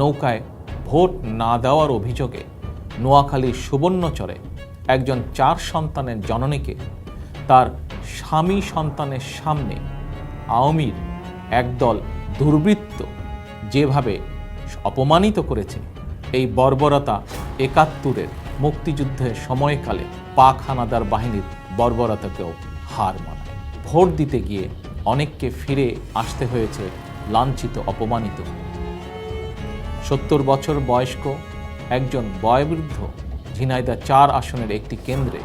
নৌকায় ভোট না দেওয়ার অভিযোগে নোয়াখালীর সুবর্ণচরে একজন চার সন্তানের জননীকে তার স্বামী সন্তানের সামনে আওয়ামীর একদল দুর্বৃত্ত যেভাবে অপমানিত করেছে, এই বর্বরতা একাত্তরের মুক্তিযুদ্ধের সময়কালে পাক হানাদার বাহিনীর বর্বরতাকেও হার মানায়। ভোট দিতে গিয়ে অনেককে ফিরে আসতে হয়েছে লাঞ্ছিত, অপমানিত সত্তর বছর বয়স্ক একজন বয়োবৃদ্ধ ঝিনাইদা চার আসনের একটি কেন্দ্রে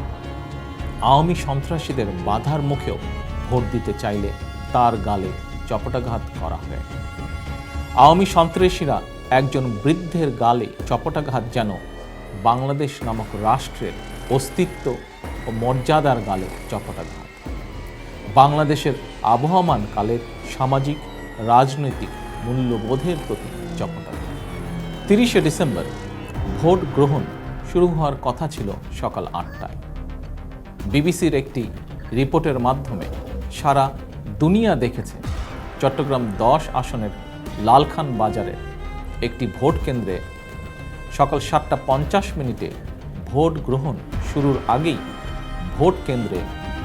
আওয়ামী সন্ত্রাসীদের বাধার মুখেও ভোট দিতে চাইলে তার গালে চপটাঘাত করা হয়। আওয়ামী সন্ত্রাসীরা একজন বৃদ্ধের গালে চপটাঘাত যেন বাংলাদেশ নামক রাষ্ট্রের অস্তিত্ব ও মর্যাদার গালে চপটাঘাত। বাংলাদেশের আবহমান কালের সামাজিক, রাজনৈতিক মূল্যবোধের প্রতি চপটাঘাত। তিরিশে ডিসেম্বর ভোট গ্রহণ শুরু হওয়ার কথা ছিল সকাল আটটায়। বিবিসির একটি রিপোর্টের মাধ্যমে সারা দুনিয়া দেখেছে চট্টগ্রাম দশ আসনের লালখান বাজারে একটি ভোট কেন্দ্রে সকাল সাতটা পঞ্চাশ মিনিটে ভোট গ্রহণ শুরুর আগেই ভোট কেন্দ্রে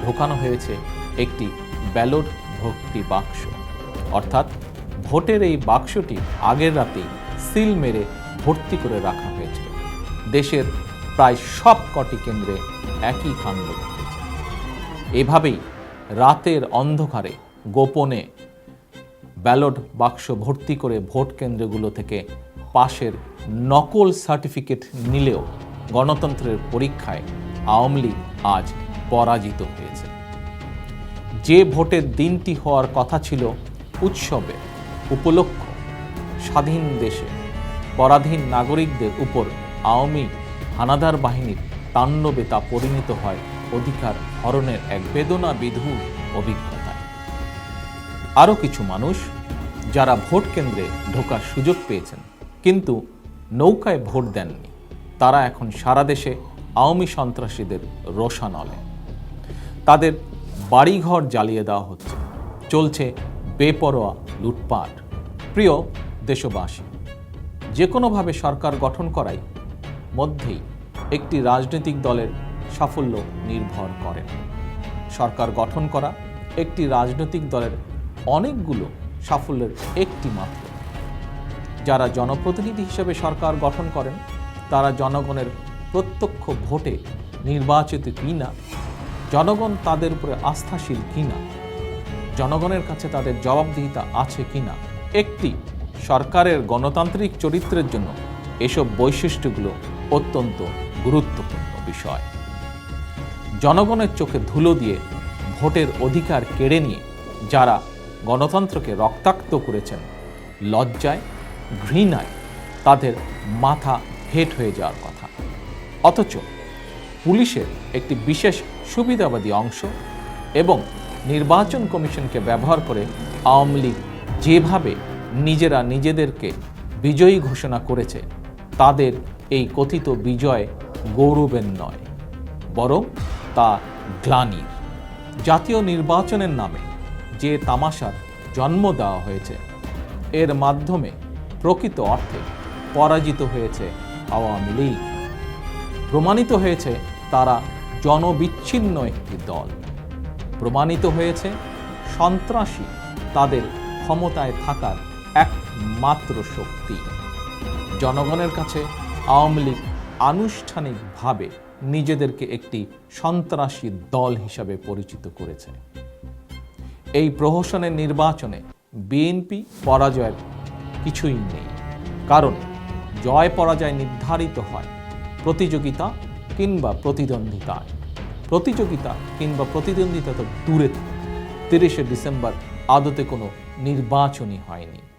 ঢোকানো হয়েছে একটি ব্যালট ভর্তি বাক্স। অর্থাৎ ভোটের এই বাক্সটি আগের রাতেই সিল মেরে ভর্তি করে রাখা হয়েছিল। দেশের প্রায় সব কটি কেন্দ্রে একই কাণ্ড ঘটেছে। এভাবেই রাতের অন্ধকারে গোপনে ব্যালট বাক্স ভর্তি করে ভোট কেন্দ্রগুলো থেকে পাশের নকল সার্টিফিকেট নিলেও গণতন্ত্রের পরীক্ষায় আওয়ামী লীগ আজ পরাজিত হয়েছে। যে ভোটের দিনটি হওয়ার কথা ছিল উৎসবে উপলক্ষ স্বাধীন দেশে, পরাধীন নাগরিকদের উপর আওয়ামী হানাদার বাহিনীর তাণ্ডবে তা পরিণত হয় অধিকার হরণের এক বেদনা বিধুর অভিজ্ঞতায়। আরও কিছু মানুষ যারা ভোট কেন্দ্রে ঢোকার সুযোগ পেয়েছেন, কিন্তু নৌকায় ভোট দেননি, তারা এখন সারা দেশে আওয়ামী সন্ত্রাসীদের রোষানলে। তাদের বাড়িঘর জ্বালিয়ে দেওয়া হচ্ছে, চলছে বেপরোয়া লুটপাট। প্রিয় দেশবাসী। যে কোনোভাবে সরকার গঠন করাই মধ্যেই একটি রাজনৈতিক দলের সাফল্য নির্ভর করে। সরকার গঠন করা একটি রাজনৈতিক দলের অনেকগুলো সাফল্যের একটি মাত্র। যারা জনপ্রতিনিধি হিসেবে সরকার গঠন করেন, তারা জনগণের প্রত্যক্ষ ভোটে নির্বাচিত কিনা, জনগণ তাদের উপরে আস্থাশীল কিনা, জনগণের কাছে তাদের জবাবদিহিতা আছে কিনা, একটি সরকারের গণতান্ত্রিক চরিত্রের জন্য এসব বৈশিষ্ট্যগুলো অত্যন্ত গুরুত্বপূর্ণ বিষয়। জনগণের চোখে ধুলো দিয়ে ভোটের অধিকার কেড়ে নিয়ে যারা গণতন্ত্রকে রক্তাক্ত করেছেন, লজ্জায়, ঘৃণায়, তাদের মাথা হেট হয়ে যাওয়ার কথা। অথচ পুলিশের একটি বিশেষ সুবিধাবাদী অংশ এবং নির্বাচন কমিশনকে ব্যবহার করে আওয়ামী লীগ যেভাবে নিজেরা নিজেদেরকে বিজয়ী ঘোষণা করেছে। তাদের এই কথিত বিজয় গৌরবের নয়, বরং তা গ্লানির। জাতীয় নির্বাচনের নামে যে তামাশার জন্ম দেওয়া হয়েছে, এর মাধ্যমে প্রকৃত অর্থে পরাজিত হয়েছে আওয়ামী লীগ। প্রমাণিত হয়েছে তারা জনবিচ্ছিন্ন একটি দল। প্রমাণিত হয়েছে সন্ত্রাসী তাদের ক্ষমতায় থাকার একমাত্র শক্তি। জনগণের কাছে আওয়ামী লীগ আনুষ্ঠানিকভাবে নিজেদেরকে একটি সন্ত্রাসী দল হিসাবে পরিচিত করেছে। এই প্রহসনের নির্বাচনে বিএনপি পরাজয়ের কিছুই নেই। কারণ জয় পরাজয় নির্ধারিত হয় প্রতিযোগিতা কিংবা প্রতিদ্বন্দ্বিতায়। প্রতিযোগিতা কিংবা প্রতিদ্বন্দ্বিতা তো দূরে থাকে। তিরিশে ডিসেম্বর আদতে কোনো নির্বাচনই হয়নি।